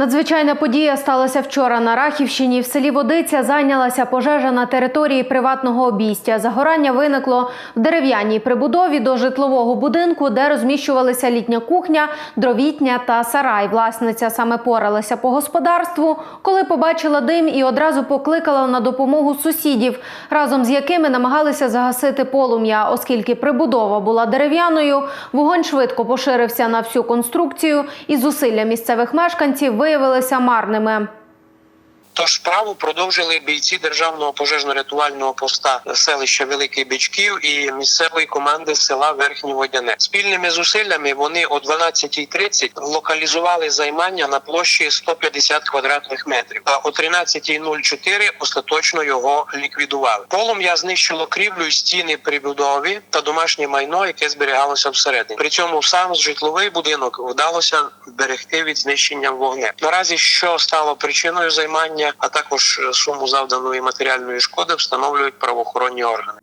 Надзвичайна подія сталася вчора на Рахівщині. В селі Водиця зайнялася пожежа на території приватного обійстя. Загорання виникло в дерев'яній прибудові до житлового будинку, де розміщувалися літня кухня, дровітня та сарай. Власниця саме поралася по господарству, коли побачила дим і одразу покликала на допомогу сусідів, разом з якими намагалися загасити полум'я, оскільки прибудова була дерев'яною. Вогонь швидко поширився на всю конструкцію, і зусилля місцевих мешканців виявилися марними. Тож справу продовжили бійці державного пожежно-рятувального поста селища Великий Бичків і місцевої команди села Верхнє Водяне. Спільними зусиллями вони о 12.30 локалізували займання на площі 150 квадратних метрів. А о 13.04 остаточно його ліквідували. Полум'я знищило крівлю і стіни прибудови та домашнє майно, яке зберігалося всередині. При цьому сам житловий будинок вдалося вберегти від знищення вогнем. Наразі що стало причиною займання, а також суму завданої матеріальної шкоди, встановлюють правоохоронні органи.